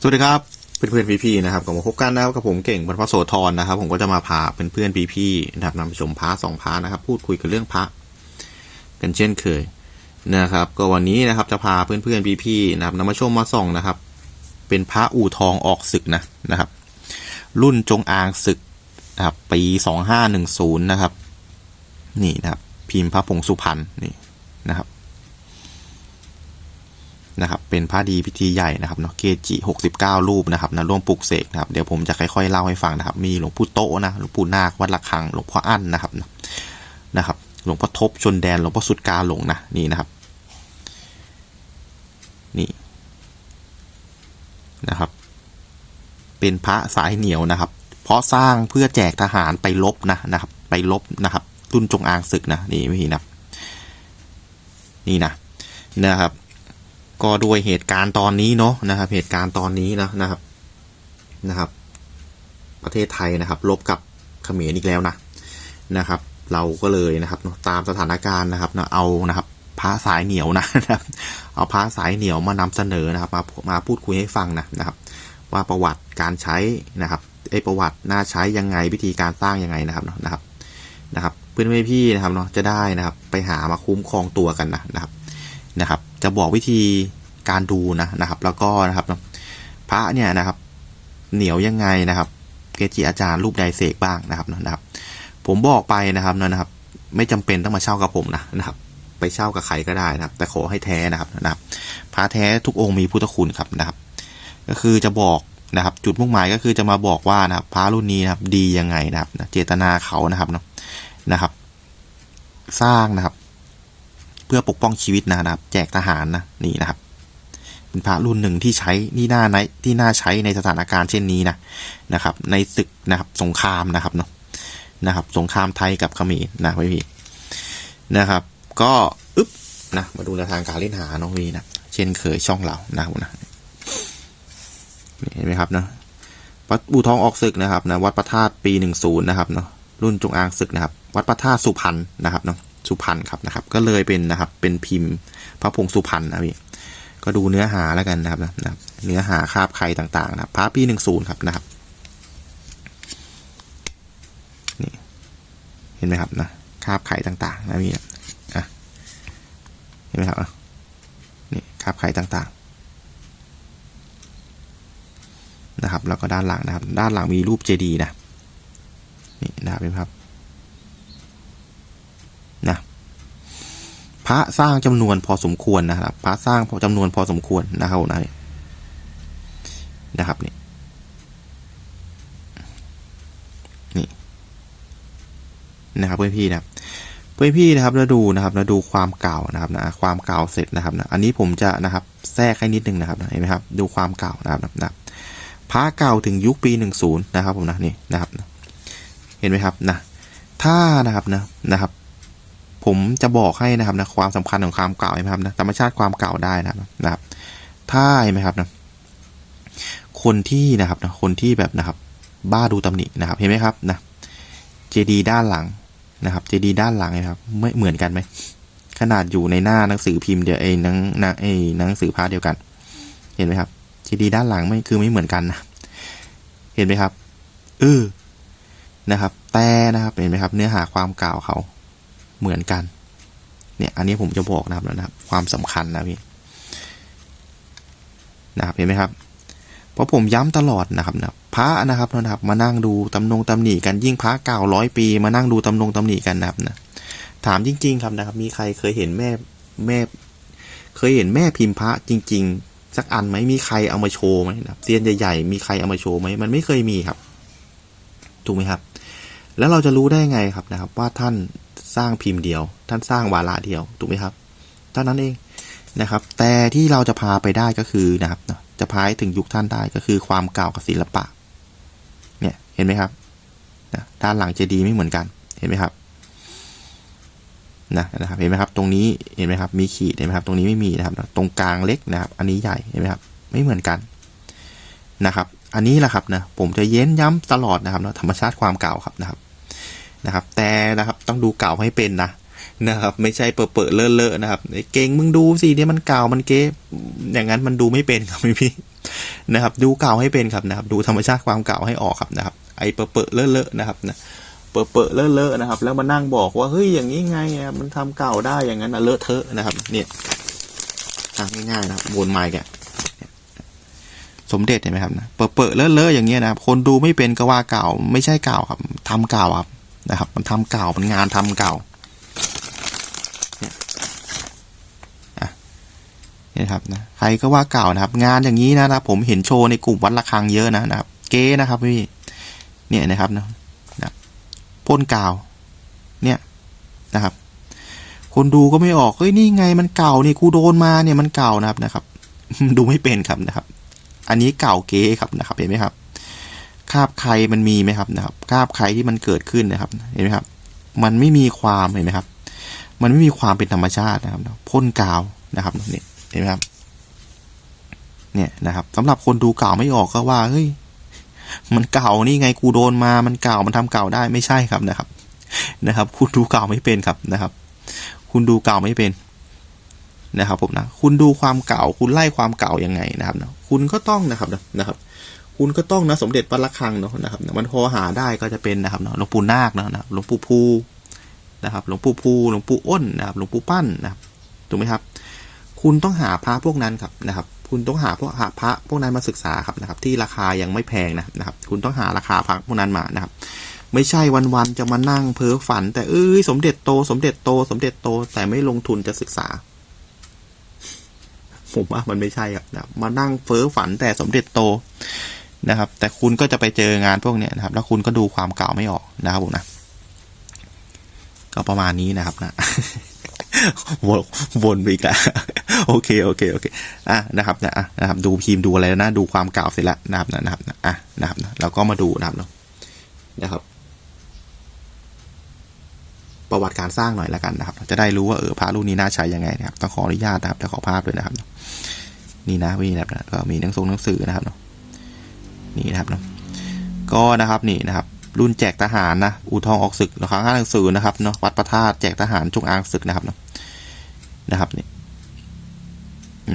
สวัสดีครับเพื่อนเพื่อนๆพี่ๆนะครับก็มาพบกันนะครับกับผมเก่งบรรพโสธรนะครับ ผมก็จะมาพาเพื่อนเพื่อนๆพี่ๆนะครับนำไปชมพระสองพระนะครับ พูดคุยกันเรื่องพระกันเช่นเคยนะครับ ก็วันนี้นะครับจะพาเพื่อนเพื่อนๆพี่ๆนะครับนำมาชมมาส่องนะครับ เป็นพระอู่ทองออกศึกนะนะครับ รุ่นจงอางศึกนะครับ ปีสองห้าหนึ่งศูนย์นะครับ นี่นะครับ พิมพ์พระผงสุพรรณนี่นะครับ นะครับเป็นพระดีพิธีใหญ่นะครับเนาะเกจิหกสิบเก้ารูปนะครับนะร่วมปลุกเสกนะครับเดี๋ยวผมจะค่อยๆเล่าให้ฟังนะครับ มีหลวงปู่โตนะหลวงปู่นาควัดระฆังหลวงพ่ออั้นนะครับนะครับหลวงพ่อทบชนแดนหลวงพ่อสุดกาหลงนะนี่นะครับนี่นะครับ เป็นพระสายเหนียวนะครับ เพราะสร้างเพื่อแจกทหารไปลบนะนะครับ ไปลบนะครับรุ่นจงอางศึกนะนี่ไม่นะนี่นะนะครับ ก็ด้วยเหตุการณ์ตอนนี้เนาะนะครับ เหตุการณ์ตอนนี้นะนะครับนะครับ ประเทศไทยนะครับลบกับเขมรอีกแล้วนะนะครับ เราก็เลยนะครับตามสถานการณ์นะครับเนอะเอานะครับพระสายเหนียวนะนะครับ เอาพระสายเหนียวมานำเสนอนะครับ มามาพูดคุยให้ฟังนะนะครับ ว่าประวัติการใช้นะครับไอประวัติน่าใช้ยังไงวิธีการสร้างยังไงนะครับเนะนะครับนะครับ เพื่อนๆพี่นะครับเนาะจะได้นะครับ ไปหามาคุ้มครองตัวกันนะนะครับนะครับ จะบอกวิธีการดูนะนะครับ แล้วก็นะครับพระเนี่ยนะครับ เหนียวยังไงนะครับ เกจิอาจารย์รูปใดเสกบ้างนะครับนะครับ ผมบอกไปนะครับนะครับ ไม่จำเป็นต้องมาเช่ากับผมนะนะครับ ไปเช่ากับใครก็ได้นะครับ แต่ขอให้แท้นะครับนะครับ พระแท้ทุกองค์มีพุทธคุณครับนะครับ ก็คือจะบอกนะครับ จุดมุ่งหมายก็คือจะมาบอกว่านะครับ พระรุ่นนี้นะครับ ดียังไงนะครับ เจตนาเขานะครับเนาะนะครับ สร้างนะครับ เพื่อปกป้องชีวิตนะครับ แจกทหารนะนี่นะครับ เป็นพระรุ่นหนึ่งที่ใช้นี่น่าในที่น่าใช้ในสถานการณ์เช่นนี้นะนะครับ ในศึกนะครับสงครามนะครับเนาะนะครับ สงครามไทยกับเขมรนะพี่นะครับ ก็อึ๊บนะมาดูแนวทางการเล่นหาน้องวีนะเช่นเคยช่องเรานะครับนะเห็นไหมครับเนาะวัดบูทองออกศึกนะครับนะวัดประธาตุปีหนึ่งศูนย์นะครับเนาะรุ่นจงอางศึกนะครับ วัดประธาตุสุพรรณนะครับเนาะ สุพรรณครับนะครับ ก็เลยเป็นนะครับเป็นพิมพ์พระพงศ์สุพรรณนะพี่ก็ดูเนื้อหาแล้วกันนะครับนะครับเนื้อหาคาบไข่ต่างๆนะครับพระปีหนึ่งศูนย์ครับนะครับนี่เห็นไหมครับนะคาบไข่ต่างๆนะพี่อะเห็นไหมครับนี่คาบไข่ต่างๆ นะครับ แล้วก็ด้านหลังนะครับ ด้านหลังมีรูปเจดีย์นะนี่นะครับเป็นครับ นะ พระสร้างจำนวนพอสมควรนะครับ พระสร้างจำนวนพอสมควรนะครับนะนะครับนี่นี่นะครับเพื่อนพี่นะเพื่อนพี่นะครับแล้วดูนะครับแล้วดูความเก่านะครับนะความเก่าเสร็จนะครับนะอันนี้ผมจะนะครับแทรกให้นิดนึงนะครับเห็นไหมครับ ดูความเก่านะครับนะพระเก่าถึงยุคปีหนึ่งศูนย์นะครับผมนะนี่นะครับ เห็นไหมครับนะถ้านะครับนะนะครับ ผมจะบอกให้นะครับนะความสำคัญของความเก่าใช่ไหมครับนะธรรมชาติความเก่าได้นะครับนะครับ ถ้าใช่ไหมครับนะคนที่นะครับนะคนที่แบบนะครับ บ้าดูตำหนินะครับ เห็นไหมครับนะเจดีด้านหลังนะครับเจดีด้านหลังนะครับ ไม่เหมือนกันไหมขนาดอยู่ในหน้าหนังสือพิมพ์เดียวไอ้หนังหนังไอ้หนังสือพาเดียวกัน เห็นไหมครับเจดีด้านหลังไม่คือไม่เหมือนกันนะเห็นไหมครับเออนะครับ แต่นะครับเห็นไหมครับ เนื้อหาความกล่าวเขา เหมือนกัน เนี่ย อันนี้ผมจะบอกนะครับนะครับ ความสำคัญนะพี่นะครับเห็นไหมครับ เพราะผมย้ำตลอดนะครับนะพระนะครับนะครับ มานั่งดูตำนงตำหนิกันยิ่งพระเก่าร้อยปี มานั่งดูตำนงตำหนิกันนะครับนะถามจริง ๆ ครับนะครับ มีใครเคยเห็นแม่แม่ เคยเห็นแม่พิมพ์พระจริง ๆ สักอันไหมมีใครเอามาโชว์ไหมนะเซียนใหญ่ๆมีใครเอามาโชว์ไหมมันไม่เคยมีครับ ถูกไหมครับ แล้วเราจะรู้ได้ไงครับนะครับ ว่าท่าน สร้างพิมพ์เดียว ท่านสร้างวาระเดียวถูกไหมครับเท่านั้นเองนะครับ แต่ที่เราจะพาไปได้ก็คือนะครับ จะพาถึงยุคท่านได้ก็คือความเก่ากับศิลปะ เนี่ยเห็นไหมครับนะด้านหลังเจดีไม่เหมือนกันเห็นไหมครับนะนะครับเห็นไหมครับ ตรงนี้เห็นไหมครับ มีขีดเห็นไหมครับ ตรงนี้ไม่มีนะครับ ตรงกลางเล็กนะครับ อันนี้ใหญ่เห็นไหมครับ ไม่เหมือนกันนะครับ อันนี้แหละครับนะผมจะเย้นย้ำตลอดนะครับธรรมชาติความเก่าครับนะครับ นะครับ แต่นะครับต้องดูเก่าให้เป็นนะนะครับ ไม่ใช่เปิดเปิดเลอะเลอะนะครับเก่งมึงดูสิเนี่ยมันเก่ามันเก๊อย่างนั้นมันดูไม่เป็นครับพี่นะครับ ดูเก่าให้เป็นครับนะครับ ดูธรรมชาติความเก่าให้ออกครับนะครับ ไอ้เปอะเปอะเลอะเลอะนะครับนะเปอะเปอะเลอะเลอะนะครับ แล้วมานั่งบอกว่าเฮ้ยอย่างนี้ไงมันทำเก่าได้อย่างนั้นนะเลอะเทอะนะครับ เนี่ยง่ายๆนะครับวนไม้แกสมเด็จเห็นไหมครับนะเปอะเปอะเลอะเลอะอย่างเงี้ยนะครับคนดูไม่เป็นก็ว่าเก่าไม่ใช่เก่าครับทำเก่าครับ นะครับ มันทำเก่ามันงานทำเก่าเนี่ยครับนะใครก็ว่าเก่านะครับ งานอย่างนี้นะครับ ผมเห็นโชว์ในกลุ่มวัดระฆังเยอะนะนะครับ เก๊นะครับพี่เนี่ยนะครับนะนะพ่นกาว เนี่ยนะครับ คนดูก็ไม่ออกเฮ้ยนี่ไงมันเก่านี่กูโดนมาเนี่ยมันเก่านะครับนะครับ ดูไม่เป็นครับนะครับ อันนี้เก่าเก๊ครับนะครับเห็นไหมครับ คาบใครมันมีไหมครับนะครับคาบใครที่มันเกิดขึ้นนะครับ เห็นไหมครับ มันไม่มีความเห็นไหมครับ มันไม่มีความเป็นธรรมชาตินะครับพ่นกาวนะครับนี่เห็นไหมครับ เนี่ยนะครับสำหรับคนดูเก่าไม่ออกก็ว่าเฮ้ยมันเก่านี่ไงกูโดนมา มันเก่ามันทำเก่าได้ไม่ใช่ครับนะครับ นะครับ คุณดูเก่าไม่เป็นครับนะครับ คุณดูเก่าไม่เป็นนะครับผมนะ คุณดูความเก่า คุณไล่ความเก่ายังไงนะครับนะคุณก็ต้องนะครับนะครับ คุณก็ต้องนะสมเด็จวัดระฆังเนาะนะครับมันพอหาได้ก็จะเป็นนะครับเนาะหลวงปู่นาคเนาะนะครับหลวงปู่ภูนะครับหลวงปู่ภูหลวงปู่อ้นนะครับหลวงปู่ปั้นนะครับถูกไหมครับ คุณต้องหาพระพวกนั้นครับนะครับ คุณต้องหาพวกหาพระพวกนั้นมาศึกษาครับนะครับ ที่ราคายังไม่แพงนะนะครับ คุณต้องหาราคาพระพวกนั้นมานะครับ ไม่ใช่วันๆจะมานั่งเพ้อฝัน แต่เอ้ยสมเด็จโต สมเด็จโต สมเด็จโต แต่ไม่ลงทุนจะศึกษาผมว่ามันไม่ใช่ครับนะมานั่งเฟ้อฝันแต่สมเด็จโต นะครับ แต่คุณก็จะไปเจองานพวกนี้นะครับ แล้วคุณก็ดูความเก่าไม่ออกนะครับผมนะ ก็ประมาณนี้นะครับนะวนวนไปอีกแล้วโอเคโอเคโอเคอะนะครับนะอะนะครับดูพิมพ์ดูอะไรแล้วนะดูความเก่าเสร็จแล้วนะครับนะครับนะอะนะครับนะเราก็มาดูนะครับเนาะนะครับ ประวัติการสร้างหน่อยแล้วกันนะครับ จะได้รู้ว่าเออพระรุ่นนี้น่าใช้ยังไงนะครับต้องขออนุญาตนะครับจะขอภาพด้วยนะครับนี่นะวินะครับนะก็มีหนังสือหนังสือนะครับเนาะ นี่นะครับเนาะก็นะครับนี่นะครับรุ่นแจกทหารนะอูทองออกศึกนะครับหนังสือนะครับเนาะวัดประทาตแจกทหารจงอางศึกนะครับเนาะนะครับนี่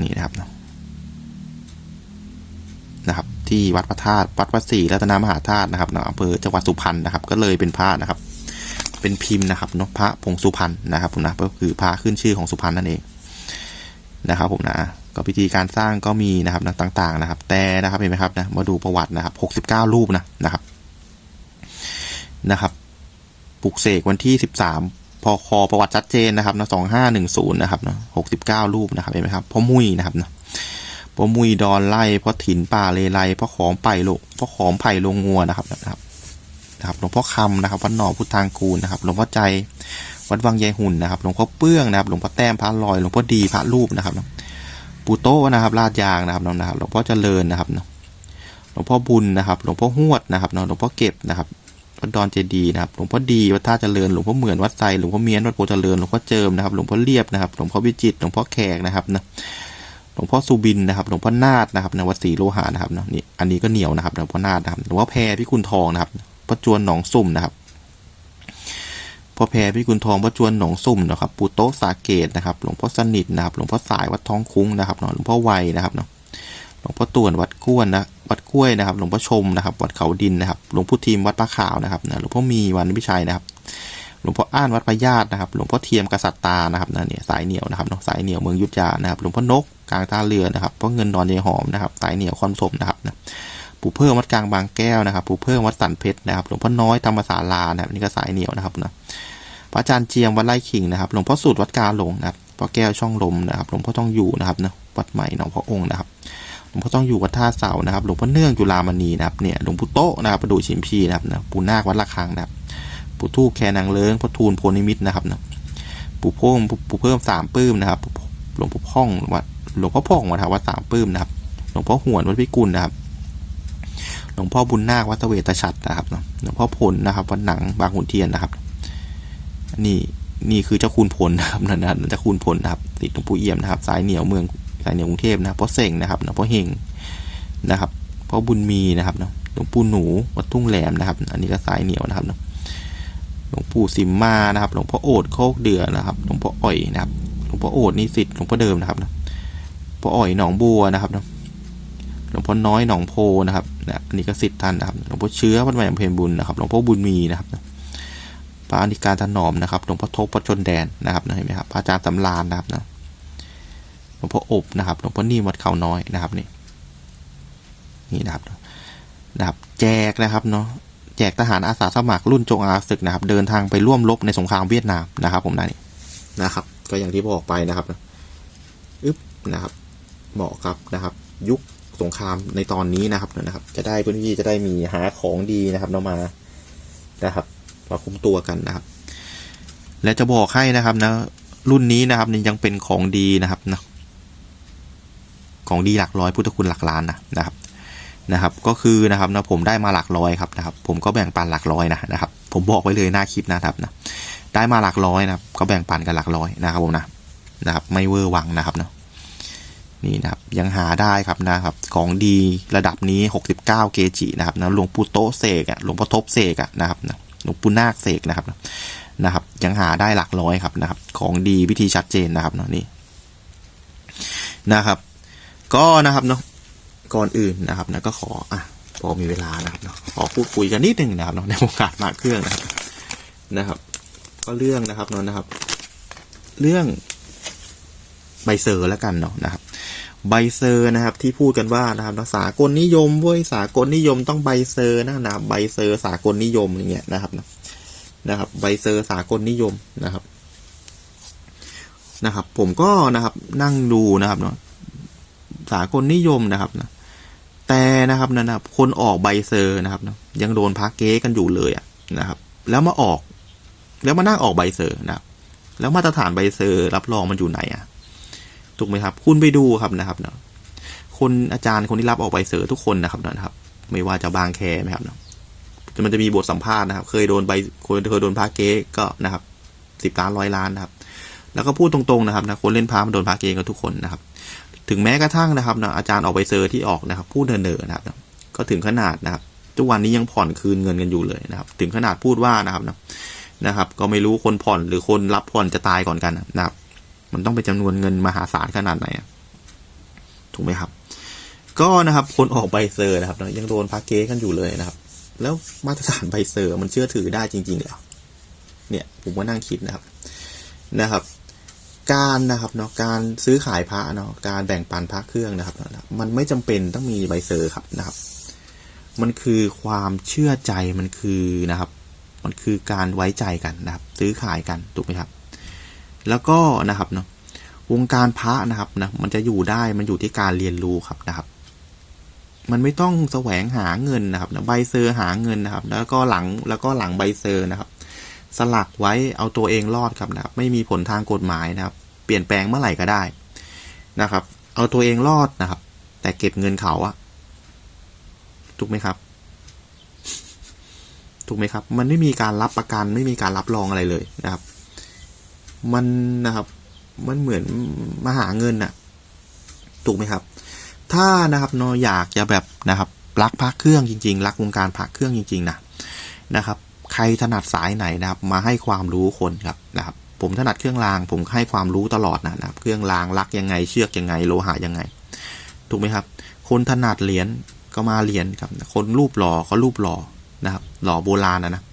นี่นะครับเนาะนะครับ ที่วัดพระธาตุวัดพระศรีรัตนมหาธาตุนะครับเนาะอำเภอจังหวัดสุพรรณนะครับ ก็เลยเป็นพระนะครับ เป็นพิมพ์นะครับเนาะพระผงสุพรรณนะครับผมนะก็คือพระขึ้นชื่อของสุพรรณนั่นเองนะครับผมนะ ก็พิธีการสร้างก็มีนะครับนะต่างๆนะครับ แต่นะครับเห็นไหมครับนะมาดูประวัตินะครับหกสิบเก้ารูปนะนะครับนะครับปลุกเสกวันที่สิบสามพอคอประวัติชัดเจนนะครับนะสองห้าหนึ่งศูนย์นะครับนะหกสิบเก้ารูปนะครับเห็นไหมครับพ่อมุ้ยนะครับนะพ่อมุ้ยดอนไล่พ่อถิ่นป่าเลไลพ่อของไผ่ลงพ่อของไผ่ลงงัวนะครับนะครับนะครับหลวงพ่อคำนะครับวัดหนอพุทธางกูลนะครับหลวงพ่อใจวัดวังยายหุ่นนะครับหลวงพ่อเปื้องนะครับหลวงพ่อแต้มพระลอยหลวงพ่อดีพระรูปนะครับ ปูโตนะครับลาดยางนะครับนะครับหลวงพ่อเจริญนะครับหลวงพ่อบุญนะครับ หลวงพ่อหวดนะครับหลวงพ่อเก็บนะครับวัดดอนเจดีนะครับ หลวงพ่อดีวัดท่าเจริญ หลวงพ่อเหมือนวัดไซหลวงพ่อเมียนวัดโพเจริญ หลวงพ่อเจิมนะครับ หลวงพ่อเรียบนะครับ หลวงพ่อวิจิต หลวงพ่อแขกนะครับนะหลวงพ่อสุบินนะครับ หลวงพ่อนาดนะครับในวัดศรีโลหะนะครับนี่ อันนี้ก็เหนียวนะครับ หลวงพ่อนาดนะครับ หลวงพ่อแพรพิคุณทองนะครับพ่อจวนหนองสุ่มนะครับ พ่อแพรพิกุลทองพ่อจวนหนองสุ่มนะครับปู่โต๊ะสาเกตนะครับ หลวงพ่อสนิทนะครับ หลวงพ่อสายวัดท้องคุ้งนะครับเนาะหลวงพ่อไวนะครับเนาะหลวงพ่อต่วนวัดก้วนนะวัดกล้วยนะครับ หลวงพ่อชมนะครับ วัดเขาดินนะครับ หลวงพ่อทีมวัดพระขาวนะครับนะหลวงพ่อมีวันวิชัยนะครับ หลวงพ่ออ้านวัดพระญาตินะครับ หลวงพ่อเทียมกษัตริย์ตานะครับนะเนี่ยสายเหนียวนะครับเนาะสายเหนียวเมืองยุทธยานะครับ หลวงพ่อนกกลางท่าเรือนะครับพ่อเงินดอนยายหอมนะครับ สายเหนียวคอนสมนะครับนะ ปู่เพิ่มวัดกลางบางแก้วนะครับปู่เพิ่มวัดสันเพชรนะครับหลวงพ่อน้อยธรรมศาลานะครับนี่ก็สายเหนียวนะครับนะพระอาจารย์เจียมวัดไร่ขิงนะครับหลวงพ่อสูตรวัดกาหลงนะครับพ่อแก้วช่องลมนะครับหลวงพ่อต้องอยู่นะครับนะวัดใหม่หนองพระองค์นะครับหลวงพ่อต้องอยู่วัดท่าเสานะครับหลวงพ่อเนื่องจุฬามณีนะครับเนี่ยหลวงปู่โตนะครับประดูชิมพีนะครับนะปู่นาควัดระฆังนะครับปู่ทูกแคนางเลิ้งพ่อทูลโพนิมิตนะครับนะปู่เพิ่มปู่เพิ่มสามปื้มนะครับหลวงพ่อพ่องวัดหลวงพ่อพ่องวัดวัดสามปื้มนะครับหลวงพ่อหวนวัดพิกุลนะครับ ลวงพ่อบุญนาควัดเวตฉัตรนะครับหลวงพ่อพลนะครับวัดหนังบางขุนเทียนนะครับนี่นี่คือเจ้าคุณพลนะครับนั่นนะเจ้าคุณพลนะครับติดหลวงปู่เอี่ยมนะครับ สายเหนียวเมืองสายเหนียวกรุงเทพนะครับพ่อเสงนะครับพ่อเฮงนะครับพ่อบุญมีนะครับหลวงปู่หนูวัดทุ่งแหลมนะครับ อันนี้ก็สายเหนียวนะครับหลวงปู่สิมมานะครับหลวงพ่อโอดโคกเดือนะครับหลวงพ่ออ่อยนะครับหลวงพ่อโอดนี่สิทธิ์หลวงพ่อเดิมนะครับนะพ่ออ่อยหนองบัวนะครับ หลวงพ่อน้อยหนองโพนะครับนะอันนี้ก็สิทธิ์ท่านนะครับหลวงพ่อเชื้อวัดใหม่อำเภอบุญนะครับหลวงพ่อบุญมีนะครับพระอนิการถนอมนะครับหลวงพ่อทบประชนแดนนะครับนะเห็นไหมครับพระอาจารย์สำรานนะครับนะหลวงพ่ออบนะครับหลวงพ่อนิ่วัดเขาน้อยนะครับนี่นี่นะครับนะครับ แจกนะครับเนาะแจกทหารอาสาสมัครรุ่นจงอาศึกนะครับ เดินทางไปร่วมรบในสงครามเวียดนามนะครับ ผมนะนี่นะครับ ก็อย่างที่บอกไปนะครับอึ๊บนะครับ เหมาะครับนะครับ ยุค สงครามในตอนนี้นะครับนะครับ จะได้เพื่อนพี่จะได้มีหาของดีนะครับเรามานะครับมาคุ้มตัวกันนะครับ และจะบอกให้นะครับนะรุ่นนี้นะครับยังเป็นของดีนะครับนะของดีหลักร้อยพุทธคุณหลักล้านนะนะครับนะครับ ก็คือนะครับนะผมได้มาหลักร้อยครับนะครับ ผมก็แบ่งปันหลักร้อยนะนะครับ ผมบอกไว้เลยหน้าคลิปนะครับนะได้มาหลักร้อยนะครับ ก็แบ่งปันกันหลักร้อยนะครับผมนะนะครับ ไม่เวอร์วังนะครับเนาะ นี่นะครับ ยังหาได้ครับนะครับ ของดีระดับนี้ 69 เกจินะครับนะหลวงปู่โตเสกอะหลวงพ่อทบเสกอะนะครับนะหลวงปู่นาคเสกนะครับนะครับ ยังหาได้หลักร้อยครับนะครับ ของดีวิธีชัดเจนนะครับเนาะนี่นะครับ ก็นะครับเนาะก่อนอื่นนะครับนะก็ขออะพอมีเวลานะครับเนาะขอพูดคุยกันนิดหนึ่งนะครับเนาะในโอกาสมาเครื่องนะครับนะครับ ก็เรื่องนะครับเนาะนะครับ เรื่อง ใบเซอร์แล้วกันเนาะนะครับใบเซอร์นะครับที่พูดกันว่านะครับสากลนิยมเว้ยสากลนิยมต้องใบเซอร์นะนะใบเซอร์สากลนิยมอย่างเงี้ยนะครับนะครับใบเซอร์สากลนิยมนะครับนะครับ ผมก็นะครับนั่งดูนะครับเนาะสากลนิยมนะครับนะแต่นะครับนะครับคนออกใบเซอร์นะครับนะยังโดนพักเก๊กันอยู่เลยอะนะครับ แล้วมาออก แล้วมานั่งออกใบเซอร์นะครับแล้วมาตรฐานใบเซอร์รับรองมันอยู่ไหนอะ ถูกไหมครับ คุณไปดูครับนะครับเนาะคนอาจารย์คนที่รับออกใบเซอทุกคนนะครับนะครับ ไม่ว่าจะบางแคไหมครับเนาะมันจะมีบทสัมภาษณ์นะครับ เคยโดนใบเคยโดนพาเก๊ก็นะครับสิบล้านร้อยล้านนะครับ แล้วก็พูดตรงๆนะครับนะคนเล่นพามันโดนพาเก๊กันทุกคนนะครับ ถึงแม้กระทั่งนะครับนะอาจารย์ออกใบเซอร์ที่ออกนะครับ พูดเนอๆนะครับ ก็ถึงขนาดนะครับทุกวันนี้ยังผ่อนคืนเงินกันอยู่เลยนะครับ ถึงขนาดพูดว่านะครับนะนะครับ ก็ไม่รู้คนผ่อนหรือคนรับผ่อนจะตายก่อนกันนะครับ มันต้องเป็นจำนวนเงินมหาศาลขนาดไหนถูกไหมครับ ก็นะครับ คนออกใบเซอร์นะครับ ยังโดนพาเก๊กันอยู่เลยนะครับ แล้วมาตรฐานใบเซอร์มันเชื่อถือได้จริงๆเหรอเนี่ย ผมก็นั่งคิดนะครับนะครับ การนะครับเนาะการซื้อขายพระเนาะการแบ่งปันพระเครื่องนะครับ มันไม่จำเป็นต้องมีใบเซอร์ครับนะครับ มันคือความเชื่อใจมันคือนะครับ มันคือการไว้ใจกันนะครับ ซื้อขายกันถูกไหมครับ แล้วก็นะครับเนาะวงการพระนะครับนะมันจะอยู่ได้มันอยู่ที่การเรียนรู้ครับนะครับ มันไม่ต้องแสวงหาเงินนะครับนะใบเซอร์หาเงินนะครับ แล้วก็หลังแล้วก็หลังใบเซอร์นะครับ สลักไว้เอาตัวเองรอดครับนะครับ ไม่มีผลทางกฎหมายนะครับ เปลี่ยนแปลงเมื่อไหร่ก็ได้นะครับ เอาตัวเองรอดนะครับ แต่เก็บเงินเขาอะถูกไหมครับ ถูกไหมครับ มันไม่มีการรับประกันไม่มีการรับรองอะไรเลยนะครับ มันนะครับ มันเหมือนมาหาเงินน่ะถูกไหมครับ ถ้านะครับเนออยากจะแบบนะครับรักพักเครื่องจริง ๆ รักวงการพักเครื่องจริง ๆ นะนะครับ ใครถนัดสายไหนนะครับ มาให้ความรู้คนครับนะครับ ผมถนัดเครื่องราง ผมให้ความรู้ตลอดนะนะครับ เครื่องรางลักยังไง เชือกยังไง โลหะยังไง ถูกไหมครับ คนถนัดเหรียญก็มาเหรียญครับ คนรูปหล่อก็รูปหล่อนะครับ หล่อโบราณนะนะ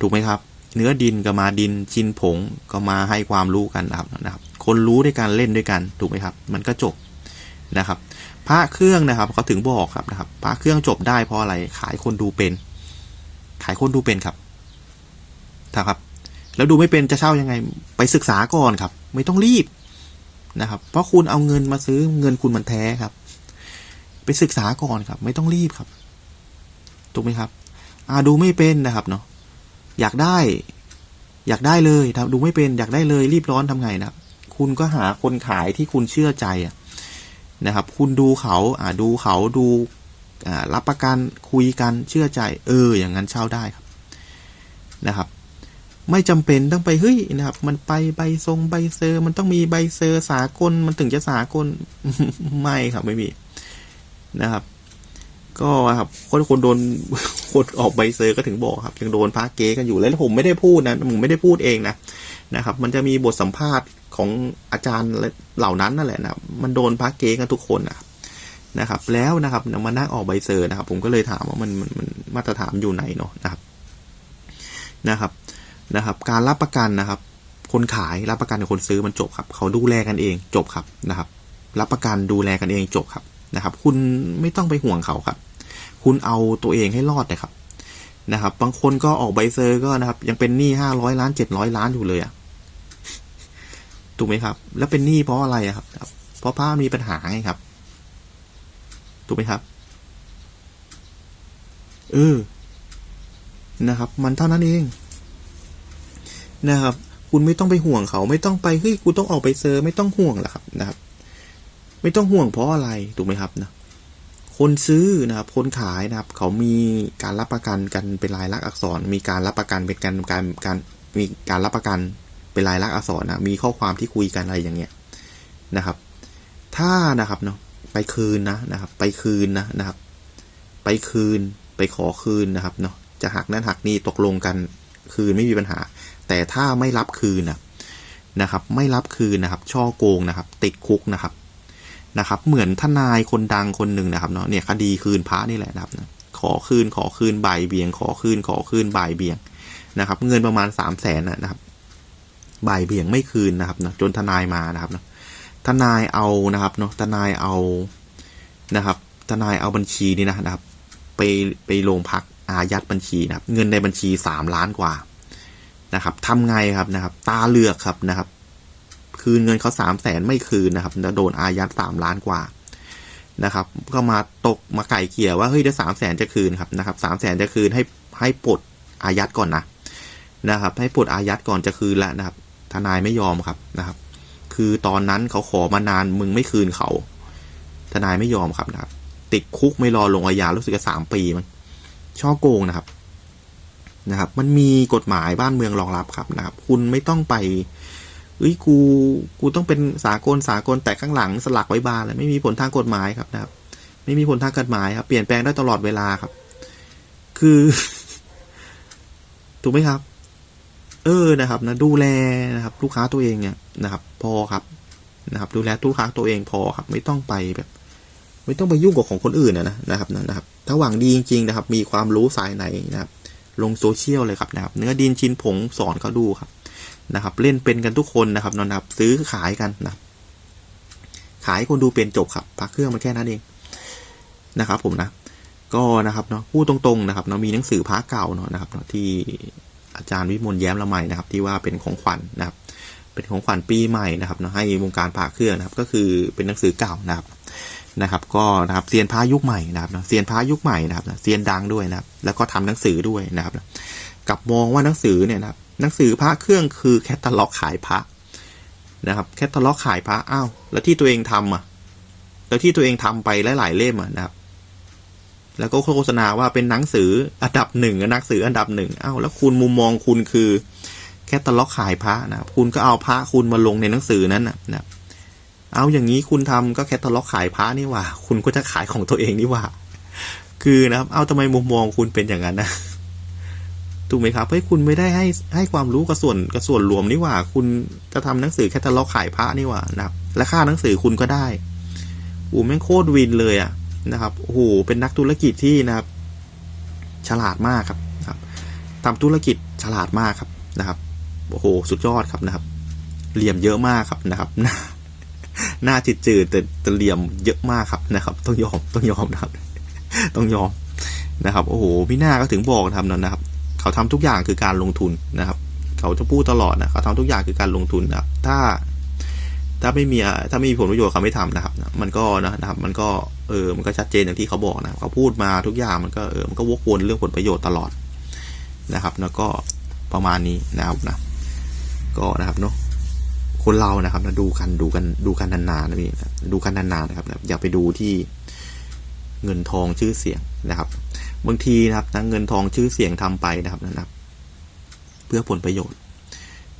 ถูกไหมครับ เนื้อดินก็มาดินชินผงก็มาให้ความรู้กันนะครับนะครับ คนรู้ด้วยกันเล่นด้วยกันถูกไหมครับ มันก็จบนะครับ พระเครื่องนะครับเขาถึงบอกครับนะครับ พระเครื่องจบได้เพราะอะไรขายคนดูเป็น ขายคนดูเป็นครับนะครับ แล้วดูไม่เป็นจะเช่ายังไง ไปศึกษาก่อนครับ ไม่ต้องรีบนะครับ เพราะคุณเอาเงินมาซื้อเงินคุณมันแท้ครับ ไปศึกษาก่อนครับ ไม่ต้องรีบครับถูกไหมครับ อ่าดูไม่เป็นนะครับเนาะ อยากได้ อยากได้เลยครับดูไม่เป็นอยากได้เลย รีบร้อนทำไงนะคุณก็หาคนขายที่คุณเชื่อใจอะนะครับ คุณดูเขาอ่าดูเขาดูอ่ารับประกันคุยกันเชื่อใจ เออ อย่างนั้นเช่าได้ครับนะครับ ไม่จำเป็นต้องไปเฮ้ยนะครับ มันไปใบทรงใบเซอร์ มันต้องมีใบเซอร์สากลมันถึงจะสากลไม่ครับไม่มีนะครับ ก็ครับคนคนโดนคนออกใบเซอร์ก็ถึงบอกครับยังโดนพาเก๊กันอยู่แล้วผมไม่ได้พูดนะผมไม่ได้พูดเองนะนะครับ มันจะมีบทสัมภาษณ์ของอาจารย์เหล่านั้นนั่นแหละนะมันโดนพาเก๊กันทุกคนนะนะครับ แล้วนะครับมานั่งออกใบเซอร์นะครับ ผมก็เลยถามว่ามันมันมันมาตรฐานอยู่ไหนเนาะนะครับนะครับนะครับ การรับประกันนะครับ คนขายรับประกันกับคนซื้อมันจบครับ เขาดูแลกันเองจบครับนะครับ รับประกันดูแลกันเองจบครับ นะครับ คุณไม่ต้องไปห่วงเขาครับ คุณเอาตัวเองให้รอดนะครับนะครับ บางคนก็ออกใบเซอร์ก็นะครับ ยังเป็นหนี้ห้าร้อยล้านเจ็ดร้อยล้านอยู่เลยอะถูกไหมครับ แล้วเป็นหนี้เพราะอะไรครับ เพราะผ้ามีปัญหาไงครับ ถูกไหมครับ เออ นะครับ มันเท่านั้นเอง นะครับ คุณไม่ต้องไปห่วงเขา ไม่ต้องไปเฮ้ยกูต้องออกไปเซอร์ ไม่ต้องห่วงหรอกครับ นะครับ ไม่ต้องห่วงเพราะอะไรถูกไหมครับนะคนซื้อนะครับ คนขายนะครับ เขามีการรับประกันกันเป็นลายลักษณ์อักษร มีการรับประกันเป็นการการการมีการรับประกันเป็นลายลักษณ์อักษรนะมีข้อความที่คุยกันอะไรอย่างเงี้ยนะครับ ถ้านะครับเนาะไปคืนนะนะครับ ไปคืนนะนะครับ ไปคืนไปขอคืนนะครับเนาะจะหักนั่นหักนี่ตกลงกันคืนไม่มีปัญหา แต่ถ้าไม่รับคืนนะนะครับ ไม่รับคืนนะครับ ช่อโกงนะครับ ติดคุกนะครับ นะครับ เหมือนทนายคนดังคนหนึ่งนะครับเนาะเนี่ยคดีคืนพระนี่แหละนะครับนะขอคืนขอคืนบ่ายเบียง ขอคืนขอคืนบ่ายเบียงนะครับ เงินประมาณสามแสนนะครับบ่ายเบียงไม่คืนนะครับนะจนทนายมานะครับนะทนายเอานะครับเนาะทนายเอานะครับ ทนายเอาบัญชีนี่นะนะครับ ไปไปโรงพักอายัดบัญชีนะครับ เงินในบัญชีสามล้านกว่านะครับทำไงครับนะครับ ตาเลือกครับนะครับ คืนเงินเขาสามแสนไม่คืนนะครับแล้วโดนอายัดสามล้านกว่านะครับ ก็มาตกมาไก่เกี่ยวว่าเฮ้ยเดี๋ยวสามแสนจะคืนครับนะครับสามแสนจะคืนให้ให้ปลดอายัดก่อนนะนะครับ ให้ปลดอายัดก่อนจะคืนแล้วนะครับ ทนายไม่ยอมครับนะครับ คือตอนนั้นเขาขอมานานมึงไม่คืนเขา ทนายไม่ยอมครับนะครับ ติดคุกไม่รอลงอาญารู้สึกจะสามปีมันช่อโกงนะครับนะครับ มันมีกฎหมายบ้านเมืองรองรับครับนะครับ คุณไม่ต้องไป เอ้ยกูกูต้องเป็นสากลสากลแต่ข้างหลังสลักไว้บานเลยไม่มีผลทางกฎหมายครับนะครับ ไม่มีผลทางกฎหมายครับ เปลี่ยนแปลงได้ตลอดเวลาครับ คือ ถูกไหมครับ เออนะครับ นะ ดูแลนะครับ ลูกค้าตัวเองเนี่ยนะครับ พอครับนะครับ ดูแลลูกค้าตัวเองพอครับ ไม่ต้องไปแบบ ไม่ต้องไปยุ่งกับของคนอื่นนะนะครับนะครับ ถ้าหวังดีจริงๆนะครับ มีความรู้สายไหนนะครับ ลงโซเชียลเลยครับนะครับ เนื้อดินชิ้นผงสอนเขาดูครับ นะครับ เล่นเป็นกันทุกคนนะครับนะครับซื้อขายกันนะขายคนดูเป็นจบครับพักเครื่องมันแค่นั้นเองนะครับ ผมนะ ก็นะครับเนาะพูดตรงๆนะครับเนาะมีหนังสือพระเก่าเนาะนะครับเนาะที่อาจารย์วิมลแย้มละไมนะครับ ที่ว่าเป็นของขวัญนะครับ เป็นของขวัญปีใหม่นะครับเนาะให้วงการผ่าเครื่องนะครับ ก็คือเป็นหนังสือเก่านะครับนะครับ ก็นะครับเซียนพระยุคใหม่นะครับเซียนพระยุคใหม่นะครับเซียนดังด้วยนะครับ แล้วก็ทำหนังสือด้วยนะครับกับมองว่าหนังสือเนี่ยนะครับ หนังสือพระเครื่องคือแคตตาล็อกขายพระนะครับแคตตาล็อกขายพระอ้าวแล้วที่ตัวเองทำอะ แล้วที่ตัวเองทำไปหลายๆเล่มอะนะครับ แล้วก็โฆษณาว่าเป็นหนังสืออันดับหนึ่งหนังสืออันดับหนึ่งอ้าวแล้วคุณมุมมองคุณคือแคตตาล็อกขายพระนะครับคุณก็เอาพระคุณมาลงในหนังสือนั้นนะนะเอาอย่างนี้คุณทำก็แคตตาล็อกขายพระนี่ว่า คุณก็จะขายของตัวเองนี่ว่า คือนะครับ เอาทำไมมุมมองคุณเป็นอย่างนั้นนะ ถูกไหมครับเฮ้ยคุณไม่ได้ให้ให้ความรู้กับส่วนกับส่วนรวมนี่ว่า คุณจะทำหนังสือแคตตาล็อกขายพระนี่ว่านะครับและค่าหนังสือคุณก็ได้โอ้แม่งโคตรวินเลยอะนะครับโอ้โหเป็นนักธุรกิจที่นะครับ ฉลาดมากครับนะครับทำธุรกิจฉลาดมากครับนะครับโอ้โหสุดยอดครับนะครับ เหลี่ยมเยอะมากครับนะครับหน้าหน้าจืดๆแต่แต่เหลี่ยมเยอะมากครับนะครับ ต้องยอมต้องยอมนะครับ ต้องยอมนะครับ โอ้โหพี่หน้าก็ถึงบอกทำนั่นนะครับ เขาทำทุกอย่างคือการลงทุนนะครับ เขาจะพูดตลอดนะเขาทำทุกอย่างคือการลงทุนนะครับ ถ้า ถ้าไม่มีถ้าไม่มีผลประโยชน์เขาไม่ทำนะครับ มันก็นะครับ มันก็เออมันก็ชัดเจนอย่างที่เขาบอกนะเขาพูดมาทุกอย่างมันก็เออมันก็วกวนเรื่องผลประโยชน์ตลอดนะครับ แล้วก็ประมาณนี้นะครับนะก็นะครับเนาะคนเรานะครับนะดูกันดูกันดูกันนานๆนะพี่ดูกันนานๆนะครับ อย่าไปดูที่เงินทองชื่อเสียงนะครับ บางทีนะครับนะเงินทองชื่อเสียงทำไปนะครับนะครับ เพื่อผลประโยชน์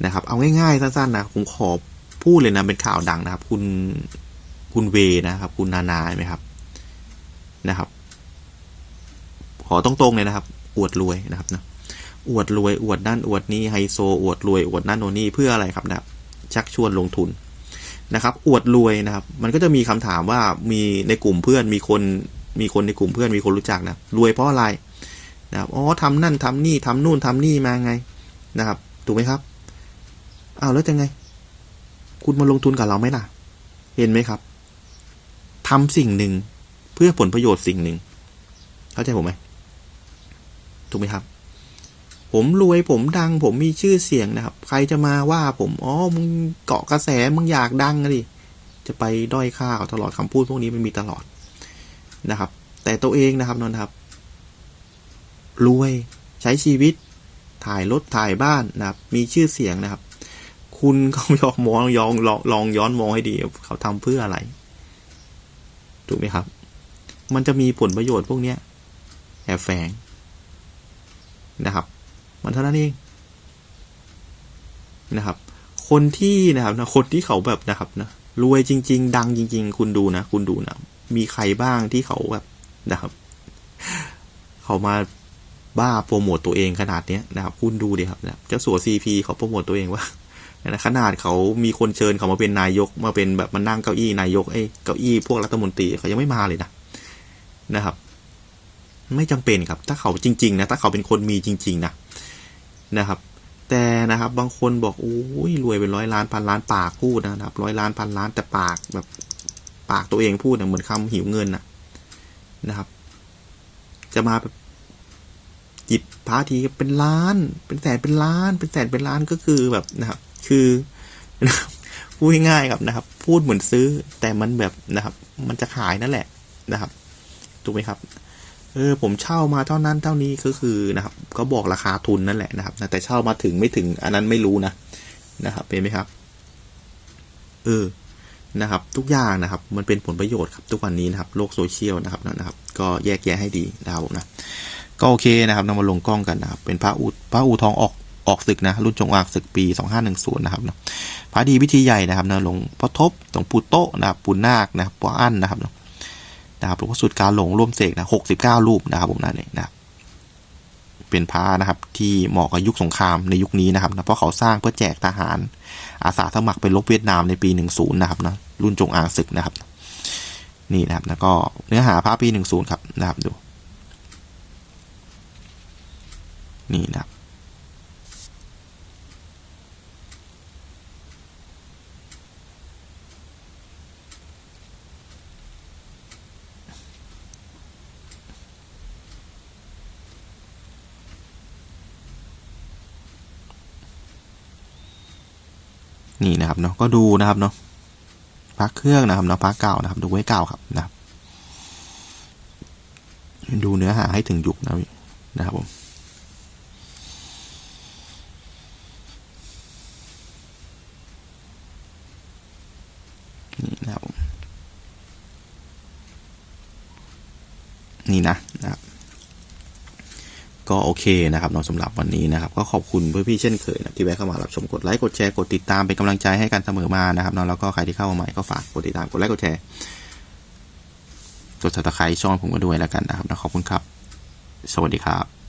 นะครับ เอาง่ายๆสั้นๆนะผมขอพูดเลยนะเป็นข่าวดังนะครับ คุณคุณเวนะครับ คุณนานาไหมครับนะครับ ขอตรงๆเลยนะครับ อวดรวยนะครับนะอวดรวยอวดนั่นอวดนี่ไฮโซอวดรวยอวดนั่นโนนี่เพื่ออะไรครับนะชักชวนลงทุนนะครับ อวดรวยนะครับ มันก็จะมีคำถามว่ามีในกลุ่มเพื่อนมีคน มีคนในกลุ่มเพื่อนมีคนรู้จักนะรวยเพราะอะไรนะครับอ๋อทำนั่นทำนี่ทำนู่นทำนี่มาไงนะครับถูกไหมครับอ้าวแล้วจะไง คุณมาลงทุนกับเราไหมล่ะ เห็นไหมครับทำสิ่งหนึ่งเพื่อผลประโยชน์สิ่งหนึ่ง เข้าใจผมไหมถูกไหมครับ ผมรวยผมดัง ผมมีชื่อเสียงนะครับ ใครจะมาว่าผมอ๋อมึงเกาะกระแสมึงอยากดังอะดิจะไปด้อยค่าเขาตลอดคำพูดพวกนี้มันมีตลอด นะครับ แต่ตัวเองนะครับนนท์ครับ รวยใช้ชีวิต ถ่ายรถถ่ายบ้านนะครับ มีชื่อเสียงนะครับ คุณก็ลองมองยองลองลองย้อนมองให้ดี เขาทำเพื่ออะไร ถูกไหมครับ มันจะมีผลประโยชน์พวกเนี้ยแอบแฝงนะครับ มันเท่านั้นเองนะครับ คนที่นะครับนะคนที่เขาแบบนะครับนะรวยจริง ๆ ดังจริง ๆ คุณดูนะ คุณดูนะ มีใครบ้างที่เขาแบบนะครับ เขามาบ้าโปรโมตตัวเองขนาดเนี้ยนะครับคุณดูดิครับนะเจ้าสัวซีพีเขาโปรโมตตัวเองว่าขนาดเขามีคนเชิญเขามาเป็นนายกมาเป็นแบบมานั่งเก้าอี้นายกไอ้เก้าอี้พวกรัฐมนตรีเขายังไม่มาเลยนะนะครับ ไม่จำเป็นครับ ถ้าเขาจริง ๆ นะ ถ้าเขาเป็นคนมีจริง ๆ นะนะครับ แต่นะครับ บางคนบอกโอ้ยรวยเป็นร้อยล้านพันล้านปากพูดนะครับร้อยล้านพันล้านแต่ปากแบบ ปากตัวเองพูดนะเหมือนคำหิวเงินนะนะครับ จะมาแบบหยิบพาทีเป็นล้าน เป็นแสนเป็นล้าน เป็นแสนเป็นล้านก็คือแบบนะครับ คือพูดง่ายๆครับนะครับ พูดเหมือนซื้อ แต่มันแบบนะครับ มันจะขายนั่นแหละนะครับถูกไหมครับเออผมเช่ามาเท่านั้นเท่านี้ก็คือนะครับก็บอกราคาทุนนั่นแหละนะครับ แต่เช่ามาถึงไม่ถึงอันนั้นไม่รู้นะนะครับเป็นไหมครับ เออ นะครับ ทุกอย่างนะครับ มันเป็นผลประโยชน์ครับทุกวันนี้นะครับโลกโซเชียลนะครับนะครับ ก็แยกแยะให้ดีนะครับผมนะก็โอเคนะครับนำมาลงกล้องกันนะครับ เป็นพระอูพระอูทองออกออกศึกนะรุ่นจงอางศึกปี 2510 นะครับนะพระดีวิธีใหญ่นะครับนะหลวงพ่อทบหลวงปู่โตนะครับปู่นาคนะครับปู่อั้นนะครับนะนะครับหลวงพ่อสุดการหลงร่วมเสกนะ69 รูปนะครับผมนะเนี่ยนะครับเป็นพระนะครับที่เหมาะกับยุคสงครามในยุคนี้นะครับนะเพราะเขาสร้างเพื่อแจกทหารอาสาสมัครไปรบเวียดนามในปี 10 นะครับนะ รุ่นจงอางศึกนะครับ นี่นะครับแล้วก็เนื้อหาพระปี10ครับนะครับดู นี่นะครับนี่นะครับเนาะก็ดูนะครับเนาะ พักเครื่องนะครับเนาะพักเก่านะครับ ดูไว้เก่าครับนะครับดูเนื้อหาให้ถึงยุคนะนะครับผมนี่นะครับนี่นะนะครับ ก็โอเคนะครับเนาะสำหรับวันนี้นะครับ ก็ขอบคุณเพื่อพี่เช่นเคยนะที่แวะเข้ามารับชมกดไลค์กดแชร์กดติดตามเป็นกำลังใจให้กันเสมอมานะครับเนาะแล้วก็ใครที่เข้ามาใหม่ก็ฝากกดติดตามกดไลค์กดแชร์กดซับสไครต์ช่องผมก็ด้วยแล้วกันนะครับนะขอบคุณครับ สวัสดีครับ